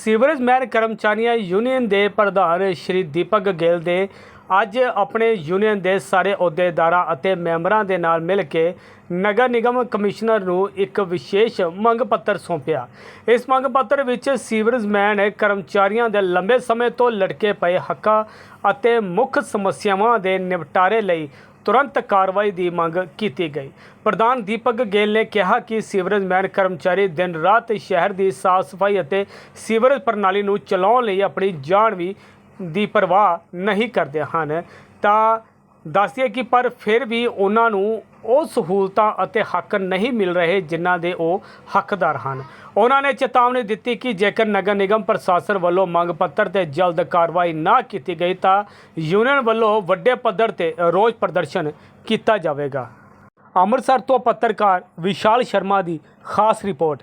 Sewerage ਮਹਿਰ ਕਰਮਚਾਰੀਆਂ union ਦੇ ਪ੍ਰਧਾਨ ਸ਼੍ਰੀ ਦੀਪਕ ਗਿੱਲ ਦੇ ਅੱਜ ਆਪਣੇ ਯੂਨੀਅਨ ਦੇ ਸਾਰੇ ਅਹੁਦੇਦਾਰਾਂ ਅਤੇ ਮੈਂਬਰਾਂ ਦੇ ਨਾਲ ਮਿਲ ਕੇ ਨਗਰ ਨਿਗਮ ਕਮਿਸ਼ਨਰ ਨੂੰ ਇੱਕ ਵਿਸ਼ੇਸ਼ ਮੰਗ ਪੱਤਰ ਸੌਂਪਿਆ। ਇਸ ਮੰਗ ਪੱਤਰ ਵਿੱਚ ਸੀਵਰੇਜ ਮੈਨ ਕਰਮਚਾਰੀਆਂ ਦੇ ਲੰਬੇ ਸਮੇਂ ਤੋਂ ਲਟਕੇ ਪਏ ਹੱਕਾਂ ਅਤੇ ਮੁੱਖ ਸਮੱਸਿਆਵਾਂ ਦੇ ਨਿਪਟਾਰੇ ਲਈ ਤੁਰੰਤ ਕਾਰਵਾਈ ਦੀ ਮੰਗ ਕੀਤੀ ਗਈ। ਪ੍ਰਧਾਨ ਦੀਪਕ ਗੇਲ ਨੇ ਕਿਹਾ ਕਿ ਸੀਵਰੇਜ ਮੈਨ ਕਰਮਚਾਰੀ ਦਿਨ ਰਾਤ ਸ਼ਹਿਰ ਦੀ ਸਾਫ਼ ਸਫ਼ਾਈ ਅਤੇ ਸੀਵਰੇਜ ਪ੍ਰਣਾਲੀ ਨੂੰ ਚਲਾਉਣ ਲਈ ਆਪਣੀ ਜਾਨ ਵੀ ਦੀ ਪਰਵਾਹ ਨਹੀਂ ਕਰਦੇ ਹਨ। ਤਾਂ ਦੱਸਿए ਕਿ ਪਰ ਫਿਰ ਵੀ ਉਹਨਾਂ ਨੂੰ ਉਹ ਸਹੂਲਤਾਂ ਅਤੇ ਹੱਕ ਨਹੀਂ ਮਿਲ ਰਹੇ ਜਿਨ੍ਹਾਂ ਦੇ ਉਹ ਹੱਕਦਾਰ ਹਨ। ਉਹਨਾਂ ਨੇ ਚੇਤਾਵਨੀ ਦਿੱਤੀ ਕਿ ਜੇਕਰ ਨਗਰ ਨਿਗਮ ਪ੍ਰਸ਼ਾਸਨ ਵੱਲੋਂ ਮੰਗ ਪੱਤਰ ਤੇ ਜਲਦ ਕਾਰਵਾਈ ਨਾ ਕੀਤੀ ਗਈ ਤਾਂ ਯੂਨੀਅਨ ਵੱਲੋਂ ਵੱਡੇ ਪੱਧਰ ਤੇ ਰੋਸ ਪ੍ਰਦਰਸ਼ਨ ਕੀਤਾ ਜਾਵੇਗਾ। ਅੰਮ੍ਰਿਤਸਰ ਤੋਂ ਪੱਤਰਕਾਰ ਵਿਸ਼ਾਲ ਸ਼ਰਮਾ ਦੀ ਖਾਸ ਰਿਪੋਰਟ।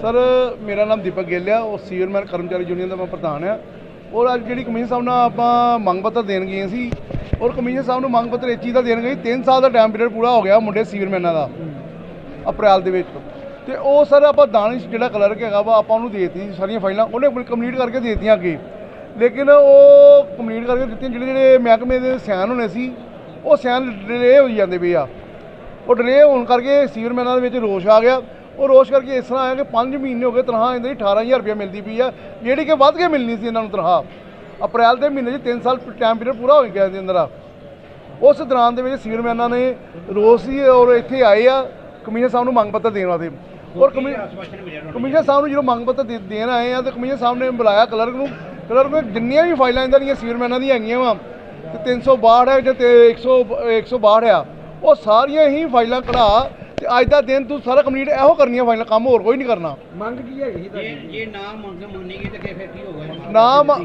ਸਰ ਮੇਰਾ ਨਾਮ ਦੀਪਕ ਗਿੱਲ ਆ ਉਹ ਸੀਵਰਮੈਨ ਕਰਮਚਾਰੀ ਯੂਨੀਅਨ ਦਾ ਮੈਂ ਪ੍ਰਧਾਨ ਆ। ਔਰ ਅੱਜ ਜਿਹੜੀ ਕਮਿਸ਼ਨ ਸਾਹਿਬ ਨਾਲ ਆਪਾਂ ਮੰਗ ਪੱਤਰ ਦੇਣ ਗਏ ਸੀ ਔਰ ਕਮਿਸ਼ਨ ਸਾਹਿਬ ਨੂੰ ਮੰਗ ਪੱਤਰ ਇਸ ਚੀਜ਼ ਦਾ ਦੇਣ ਗਏ 3 ਸਾਲ ਦਾ ਟਾਈਮ ਪੀਰੀਅਡ ਪੂਰਾ ਹੋ ਗਿਆ ਮੁੰਡੇ ਸੀਵਰਮੈਨਾਂ ਦਾ ਅਪ੍ਰੈਲ ਦੇ ਵਿੱਚ। ਤੇ ਉਹ ਸਰ ਆਪਾਂ ਦਾਨਿਸ਼ ਜਿਹੜਾ ਕਲਰਕ ਹੈਗਾ ਵਾ ਆਪਾਂ ਉਹਨੂੰ ਦੇ ਦਿੱਤੀ ਸਾਰੀਆਂ ਫਾਈਲਾਂ ਉਹਨੇ ਕੰਪਲੀਟ ਕਰਕੇ ਦੇ ਦਿੱਤੀਆਂ ਅੱਗੇ। ਲੇਕਿਨ ਉਹ ਕੰਪਲੀਟ ਕਰਕੇ ਦਿੱਤੀਆਂ ਜਿਹੜੇ ਜਿਹੜੇ ਮਹਿਕਮੇ ਦੇ ਸਾਈਨ ਹੋਣੇ ਸੀ ਉਹ ਸਾਈਨ ਡਿਲੇ ਹੋਈ ਜਾਂਦੇ ਪਏ ਆ। ਉਹ ਡਿਲੇ ਹੋਣ ਕਰਕੇ ਸੀਵਰਮੈਨਾਂ ਦੇ ਵਿੱਚ ਰੋਸ਼ ਆ ਗਿਆ। ਉਹ ਰੋਸ਼ ਕਰਕੇ ਇਸ ਤਰ੍ਹਾਂ ਆਇਆ ਕਿ 5 ਮਹੀਨੇ ਹੋ ਗਏ ਤਨਖਾਹ ਇਹਨਾਂ ਦੀ 18000 ਰੁਪਏ ਮਿਲਦੀ ਪਈ ਆ। ਜਿਹੜੀ ਕਿ ਵੱਧ ਕੇ ਮਿਲਣੀ ਸੀ ਇਹਨਾਂ ਨੂੰ ਤਨਖਾਹ। ਅਪ੍ਰੈਲ ਦੇ ਮਹੀਨੇ 'ਚ 3 ਸਾਲ ਟਾਈਮ ਪੀਰੀਅਡ ਪੂਰਾ ਹੋ ਗਿਆ ਦੇ ਅੰਦਰ ਆ। ਉਸ ਦੌਰਾਨ ਦੇ ਵਿੱਚ ਸੀਵਰਮੈਨਾਂ ਨੇ ਰੋਸ ਸੀ ਔਰ ਇੱਥੇ ਆਏ ਆ ਕਮਿਸ਼ਨਰ ਸਾਹਿਬ ਨੂੰ ਮੰਗ ਪੱਤਰ ਦੇਣ ਵਾਸਤੇ। ਔਰ ਕਮਿ- ਕਮਿਸ਼ਨਰ ਸਾਹਿਬ ਨੂੰ ਜਦੋਂ ਮੰਗ ਪੱਤਰ ਦੇਣ ਆਏ ਆ ਤੇ ਕਮਿਸ਼ਨਰ ਸਾਹਿਬ ਨੇ ਬੁਲਾਇਆ ਕਲਰਕ ਨੂੰ। ਕਲਰਕ ਨੇ ਜਿੰਨੀਆਂ ਵੀ ਫਾਈਲਾਂ ਇਹਨਾਂ ਦੀਆਂ ਸੀਵਰਮੈਨਾਂ ਦੀਆਂ ਹੈਗੀਆਂ ਵਾ ਤੇ 362 ਹੈ ਜਾਂ ਤੇ 100 162 ਆ ਉਹ ਸਾਰੀਆਂ ਹੀ ਫਾਈਲਾਂ ਕਢਾ ਤੇ ਅੱਜ ਦਾ ਦਿਨ ਤੂੰ ਸਾਰਾ ਕੰਪਲੀਟ ਇਹੋ ਕਰਨੀਆਂ ਫਾਈਲਾਂ ਕੰਮ ਹੋਰ ਕੋਈ ਨਹੀਂ ਕਰਨਾ। ਮੰਗ ਕੀ ਹੈਗੀ ਸੀ ਤੁਹਾਡੀ? ਜੇ ਨਾ ਮੰਗ ਮੰਨੀ ਗਈ ਤਾਂ ਫਿਰ ਕੀ ਹੋਗਾ ਨਾ ਮ-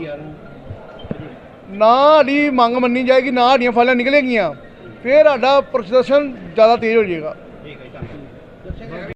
ਨਾ ਸਾਡੀ ਮੰਗ ਮੰਨੀ ਜਾਏਗੀ ਨਾ ਸਾਡੀਆਂ ਫਾਈਲਾਂ ਨਿਕਲੇਗੀਆਂ। ਫਿਰ ਸਾਡਾ ਪ੍ਰਦਰਸ਼ਨ ਜ਼ਿਆਦਾ ਤੇਜ਼ ਹੋ ਜਾਏਗਾ।